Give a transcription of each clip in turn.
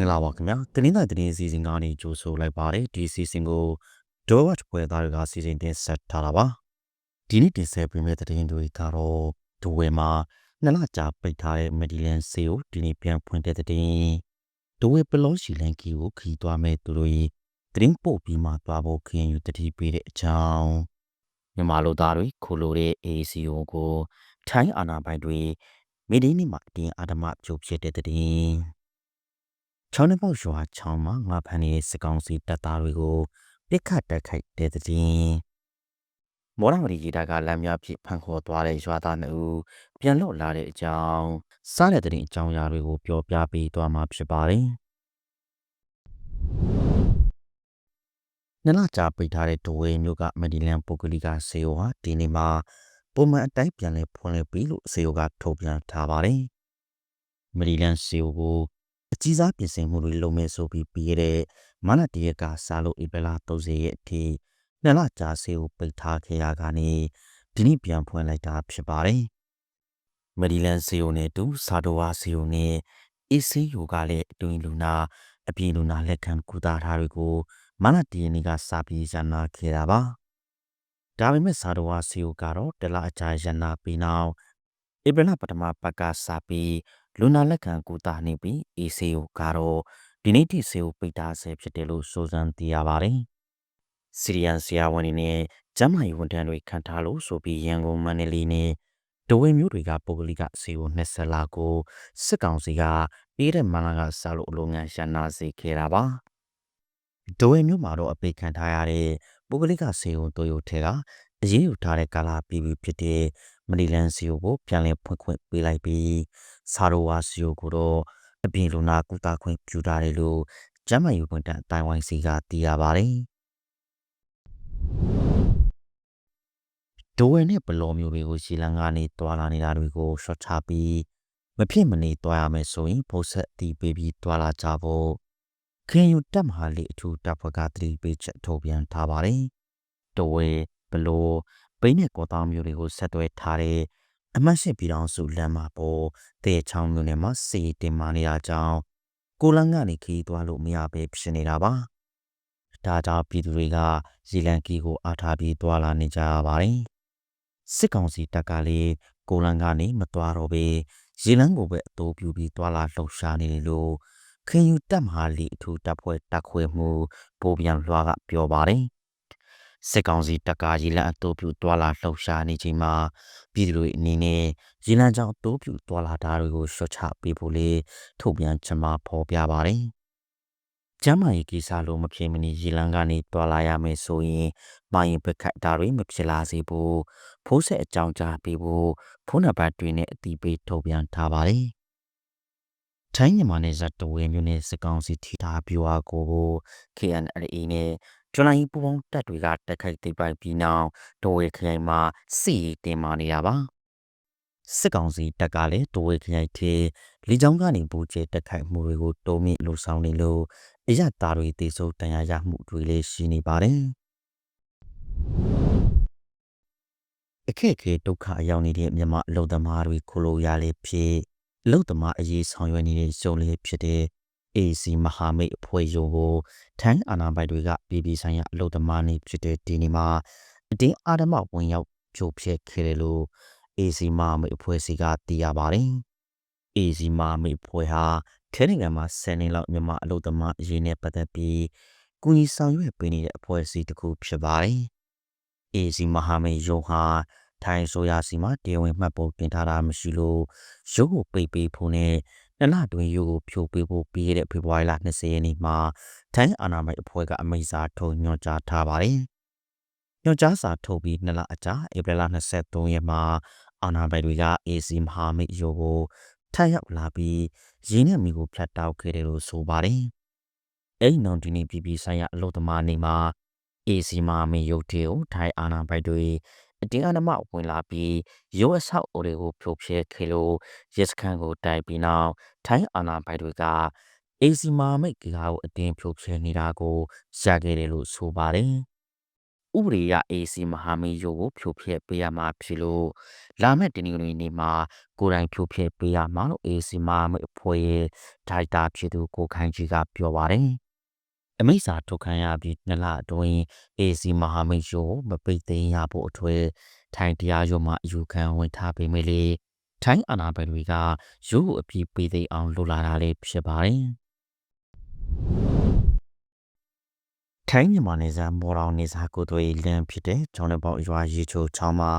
င်္ဂလာပါခင်ဗျာတင်းတိုင်းတင်းစီစဉ်ကနေကြိုဆိုလိုက်ပါတယ်ဒီစီစဉ်ကိုဒိုဝတ်ပွဲသားတွေကစီစဉ်တင်ဆက်ထားတာပါဒီနေ့တင်ဆက်ပေးမယ့်သတင်းတွေကတော့ဒိုဝဲမှာနှစ်လကြာပိတ်ထားတဲ့မက်ဒီလန်ဆေကိုဒီနေ့ပြန်ဖွင့်တဲ့သတင်းဒိုဝဲပလောရှိလန်ကီကိုခီးသွားမဲ့သူတို့သတင်းပို့ပြီးမှသွားဖို့ခရင်ယူတတိပေးတဲ့အကြောင်းမြန်မာလူသားတွေခိုးလို့တဲ့ ACO ကိုထိုင်းအာဏာပိုင်တွေမိဒီနီမှာအတင်းအာဓမကြိုးဖြစ်တဲ့သတင်း ချောင်းနှပေါက်ရွာချောင်းမှာငါဖန်နေတဲ့စကောင်စီတပ်သားတွေကိုပြစ်ခတ်တက်ခိုက်တဲ့သတင်းမော်ရမရီရီတာကလမ်းများဖြစ်ဖန်ခေါ်သွားတဲ့ရွာသားနှုတ်ပြန်လော့လာတဲ့အကြောင်းစားတဲ့တဲ့အကြောင်းအရာတွေကိုပြောပြပေးသွားမှာဖြစ်ပါတယ်နလကြာပိတ်ထားတဲ့ဒဝဲမျိုးကမဒီလန်ပုဂ္ဂလိကဆေယိုဟာဒီနေ့မှာပုံမှန်အတိုင်းပြန်လဲဖွင့်လှစ်ပြီလို့ဆေယိုကထုတ်ပြန်ထားပါတယ်မဒီလန်ဆေယိုကို အကြီးစားပြင်ဆင်မှုတွေလုပ်မယ်ဆိုပြီးပြီးခဲ့တဲ့မနက်တရက်ကစားလို့ဧပြီလ30ရက်အထိနှစ်လကြာဆေးကိုပိတ်ထားခဲ့ရကနေဒီနေ့ပြန်ဖွင့်လိုက်တာဖြစ်ပါတယ်။မဒီလန်ဆေးုံနဲ့တူဆာဒိုဝါဆေးုံနဲ့အေးဆေးယိုကလည်းအတွင်းလူနာအပြင်လူနာလက်ခံကုသထားတွေကိုမနက်တရနေ့ကစပြီးရနာခဲ့တာပါ။ဒါပေမဲ့ဆာဒိုဝါဆေးုံကတော့တလအကြာရနာပြီးနောက်ဧပြီလပထမပတ်ကစပြီး လူနာလက်ခံကူတာနေပြီး ACO ကတော့ဒီနေ့ထိဆေးကိုပိတ်ထားဆဲဖြစ်တယ်လို့ဆိုစမ်းသိရပါတယ်။စီရီယန်ဆရာဝန်တွေနဲ့ကျန်းမာရေးဝန်ထမ်းတွေခံထားလို့ဆိုပြီးရန်ကုန်မန္တလေးနဲ့ဒဝေမျိုးတွေကပုဂ္ဂလိကဆေးကို20လကိုစစ်ကောင်စီကပေးတဲ့မန္တကစလို့အလုပ်ငန်းရန်နာစေခဲ့တာပါ။ဒဝေမျိုးမှာတော့အပိတ်ခံထားရတဲ့ပုဂ္ဂလိကဆေးကိုတိုယိုထဲက အရေးယူထားတဲ့ကာလာပြည်ပြီးဖြစ်တဲ့မနီလန်စီယိုကိုပြန်လည်ဖွင့်ခွင့်ပေးလိုက်ပြီးဆာရိုဝါစီယိုကိုတော့အပြင်လူနာကုသခွင့်ပြုထားတယ်လို့ကျမ်းမာရေးဝန်ထမ်းအတိုင်းဝိုင်းစီကသိရပါတယ်ဒိုဝဲနဲ့ဘလော်မျိုးတွေကိုရှီလန်ကနေတွာလာနေတာတွေကို short ချပြီးမဖြစ်မနေတွာရမယ်ဆိုရင်ဖုတ်ဆက်တီးပေးပြီးတွာလာကြဖို့ခင်ယူတက်မဟာလေးအထူးတပ်ဖွဲ့ကသတိပေးချက်ထုတ်ပြန်ထားပါတယ်။ဒိုဝဲ ဘလော်ပိန်းနဲ့ကောတောင်းမျိုးတွေကိုဆက်သွဲထားတဲ့အမတ်ရှိပြည်တော်စုလမ်းမှာပေါ်တဲ့ချောင်းမျိုးနဲ့မှစီတင်မာနေတာကြောင့်ကိုလန်ကနေခီးသွားလို့မရပဲဖြစ်နေတာပါ။ဒါကြောင့်ပြည်သူတွေကရီလန်ကီကိုအားထားပြီးသွားလာနေကြရပါတယ်။စစ်ကောင်စီတပ်ကလည်းကိုလန်ကနေမသွားတော့ပဲရီလန်ကိုပဲအတိုးပြပြီးသွားလာလှုပ်ရှားနေတယ်လို့ခင်ယူတပ်မဟာလီအထူးတပ်ဖွဲ့တပ်ခွဲမှုပိုပြန်လွှားကပြောပါတယ်။ စစ်ကောင်စီတပ်ကရေလံအတိုးပြုသွာလာလှုပ်ရှားနေချိန်မှာပြည်သူတွေအနေနဲ့ရေလံကြောင့်အတိုးပြုသွာလာတာတွေကိုရှော့ချပေးဖို့လေထုတ်ပြန်ချင်မှာဖော်ပြပါတယ်။ကျမ်းမာရေးကိစ္စလို့မဖြစ်မနေရေလံကနေသွာလာရမယ်ဆိုရင်မိုင်းပခတ်တာတွေမဖြစ်လာစေဖို့ဖိုးဆက်အကြောင်းကြားပေးဖို့ဖုန်းနံပါတ်တွေနဲ့အတိပေးထုတ်ပြန်ထားပါတယ်။ထိုင်းမြန်မာနယ်စပ်တဝဲမြို့နယ်စကောင်စီထိထားပြွာကို KNLA နဲ့ ဂျွန်လိုင်းပူပေါင်းတပ်တွေကတက်ခိုက်သိပိုက်ပြီးနောက်ဒိုဝေခရိုင်မှာစစ်ရေးတင်မာနေတာပါစစ်ကောင်စီတပ်ကလည်းဒိုဝေခရိုင်ထဲလေကြောင်းကနေဘူကျဲတက်ခိုက်မှုတွေကိုတုံးမြင့်လှုပ်ဆောင်နေလို့အရတာတွေတေဆုံးတန်ရာရမှုတွေလည်းရှိနေပါတယ်အခက်အခဲဒုက္ခအရောက်နေတဲ့မြန်မာအလုံသမားတွေခိုလိုရလေဖြစ်အလုံသမားအရေးဆောင်ရွက်နေတဲ့ဇုံလေးဖြစ်တဲ့ AC မဟာမိတ်အဖွဲ့ရုံးကိုထိုင်းအာဏာပိုင်တွေကပြည်ပြည်ဆိုင်ရာအလုပ်သမားနေဖြစ်တဲ့ဒီနေ့မှာအတင်းအာဓမဝင်ရောက်ဖြိုဖျက်ခဲ့တယ်လို့ AC မဟာမိတ်အဖွဲ့စီကသိရပါတယ်။ AC မဟာမိတ်အဖွဲ့ဟာခဲနိုင်ငံမှာ10နှစ်လောက်မြန်မာအလုပ်သမားအရေးနဲ့ပတ်သက်ပြီးကူညီဆောင်ရွက်ပေးနေတဲ့အဖွဲ့အစည်းတစ်ခုဖြစ်ပါတယ်။ AC မဟာမိတ်ရုံးဟာထိုင်းဆိုရစီမှာတရားဝင်မှတ်ပုံတင်ထားတာမရှိလို့ရုပ်ကိုပိတ်ပေးဖို့နဲ့ နှစ်လတွင်ရုပ်ကိုဖြိုပေးဖို့ပြီးခဲ့တဲ့ဖေဖော်ဝါရီလ20ရက်နေ့မှာထိုင်းအာဏာပိုင်အဖွဲ့ကအမိန့်စာထုတ်ညွှန်ကြားထားပါတယ်။ညွှန်ကြားစာထုတ်ပြီးနှစ်လအကြာဧပြီလ23ရက်မှာအာဏာပိုင်တွေက AC မဟာမိတ်ရုပ်ကိုထပ်ရောက်လာပြီးရင်းနဲ့မိကိုဖြတ်တောက်ခဲ့တယ်လို့ဆိုပါတယ်။အဲ့နောက်ဒီနေ့ပြည်ပြည်ဆိုင်ရာအလို့သမားနေမှာ AC မဟာမိတ်ရုပ်တွေကိုထိုင်းအာဏာပိုင်တွေ အတင်းအဓမ္မဝင်လာပြီးရုပ်အဆောက်အအုံတွေကိုဖြိုဖျက်ခဲ့လို့ရဲစခန်းကိုတိုက်ပြီးနောက်ထိုင်းအာဏာပိုင်တွေကအေစီမာမိတ်ကကိုအတင်းဖြိုဖျက်နေတာကိုရခဲ့တယ်လို့ဆိုပါတယ်ဥပဒေရ AC မဟာမိတ်ရုပ်ကိုဖြိုဖျက်ပေးရမှာဖြစ်လို့လာမယ့်တင်းငွေနေ့မှာကိုယ်တိုင်ဖြိုဖျက်ပေးရမှာလို့ AC မဟာမိတ်အဖွဲ့ရဲ့ဒိုက်တာဖြစ်သူကိုခိုင်ကြီးကပြောပါတယ် အမိတ်စာထုတ်ခံရပြီးနှစ်လအတွင်း AC မဟာမိတ်ရုပ်မပိတ်သိမ်းရဖို့အထွေထိုင်တရားရုံးမှာအယူခံဝင်ထားပေမဲ့လေထိုင်းအာဏာပိုင်တွေကရုပ်ကိုအပြည့်ပေးသိမ်းအောင်လုပ်လာတာလည်းဖြစ်ပါတယ်ထိုင်းမြန်မာနယ်စပ်မော်တော်နေစာကိုတွေလမ်းဖြစ်တဲ့ကျောင်းတော်ပေါရွာရေချိုချောင်းမှာ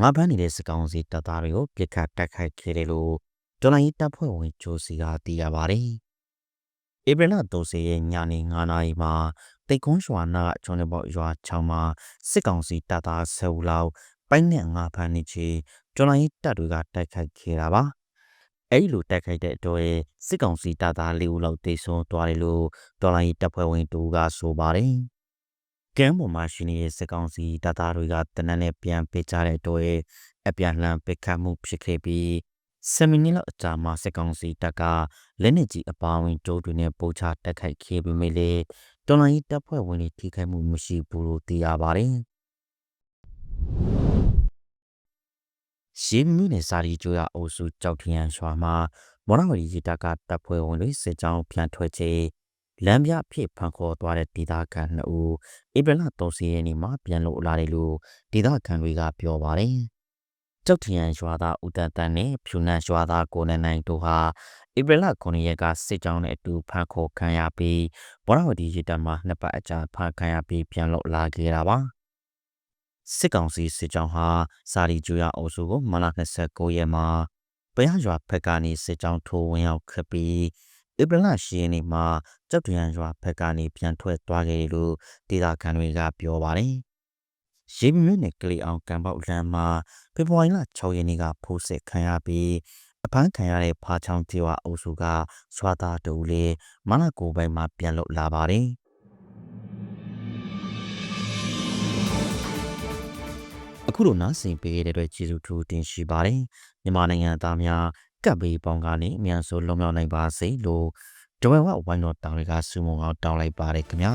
ငါးပန်းနေတဲ့စကောင်စီတပ်သားတွေကိုပြစ်ခတ်တိုက်ခိုက်ခဲ့တယ်လို့ဒေါ်လာရေးတပ်ဖွဲ့ဝင်ဂျိုစီကသိရပါတယ်။ ဧပြီလ30ရက်ညနေ9နာရီမှာတိတ်ကွန်းရွာနာကျောင်းတော်ပေါရွာချောင်းမှာစစ်ကောင်စီတပ်သား10ဦးလောက်ပိုင်းနဲ့ငါးဖမ်းနေချေဒေါ်လာရေးတပ်တွေကတိုက်ခိုက်ခဲ့တာပါ။အဲ့လိုတိုက်ခိုက်တဲ့အတွက်စစ်ကောင်စီတပ်သား၄ဦးလောက်တိတ်ဆုံးသွားတယ်လို့ဒေါ်လာရေးတပ်ဖွဲ့ဝင်တူကဆိုပါတယ်။ကမ်းပေါ်မှာရှိနေတဲ့စစ်ကောင်စီတပ်သားတွေကတနက်နဲ့ပြန်ပေးကြတဲ့အတွက်အပြန်လှန်ပစ်ခတ်မှုဖြစ်ခဲ့ပြီး 10မိနစ်လောက်အကြာမှာစစ်ကောင်စီတပ်ကလက်နက်ကြီးအပါအဝင်တိုးတွေနဲ့ပို့ချတက်ခိုက်ခဲ့ပေမဲ့လေတော်လိုင်းတပ်ဖွဲ့ဝင်တွေထိခိုက်မှုမရှိဘူးလို့သိရပါတယ်။ရှင်းမြနဲ့စာရီကျိုးရအုပ်စုကြောက်ထရန်ရွာမှာမော်နဝရီရီတပ်ကတပ်ဖွဲ့ဝင်တွေစစ်ကြောင်းပြန်ထွက်ချေလမ်းပြဖြစ်ဖန်ခေါ်သွားတဲ့ဒေသခံ2ဦးဧပြီလ30ရက်နေ့မှာပြန်လို့လာတယ်လို့ဒေသခံတွေကပြောပါတယ်။ ကြောက်ထရန်ရွာသားဦးတန်တန်နဲ့ဖြူနန်ရွာသားကိုနန်းနိုင်တို့ဟာဧပြီလ9ရက်ကစစ်ကြောင်းနဲ့အတူဖန်ခေါ်ခံရပြီးဘောရဝတီရေတပ်မှာနှစ်ပတ်အကြာဖန်ခံရပြီးပြန်လို့လာခဲ့တာပါ။စစ်ကောင်စီစစ်ကြောင်းဟာစာရီကျွရအုပ်စုကိုမလ29ရက်မှာပရရွာဖက်ကနေစစ်ကြောင်းထိုးဝင်ရောက်ခပ်ပြီးဧပြီလ10ရက်နေ့မှာကြောက်တရန်ရွာဖက်ကနေပြန်ထွက်သွားခဲ့တယ်လို့ဒေသခံတွေကပြောပါတယ်။ ရေမြင့်နဲ့ကလေးအောင်ကံပေါက်လမ်းမှာဖေဖော်ဝါရီလ6ရက်နေ့ကဖိုးစစ်ခံရပြီးအဖမ်းခံရတဲ့ဖားချောင်းကျေးဝအုပ်စုကစွာသားတူလေးမနကိုဘိုင်မှာပြန်လွတ်လာပါတယ်။အခုလိုနားဆင်ပေးတဲ့အတွက်ကျေးဇူးထူးတင်ရှိပါတယ်မြန်မာနိုင်ငံသားများကပ်ဘေးပေါင်းကနေအမြန်ဆုံးလွန်မြောက်နိုင်ပါစေလို့ဒဝဲဝဝိုင်းတော်တောင်တွေကဆုမွန်အောင်တောင်းလိုက်ပါတယ်ခင်ဗျာ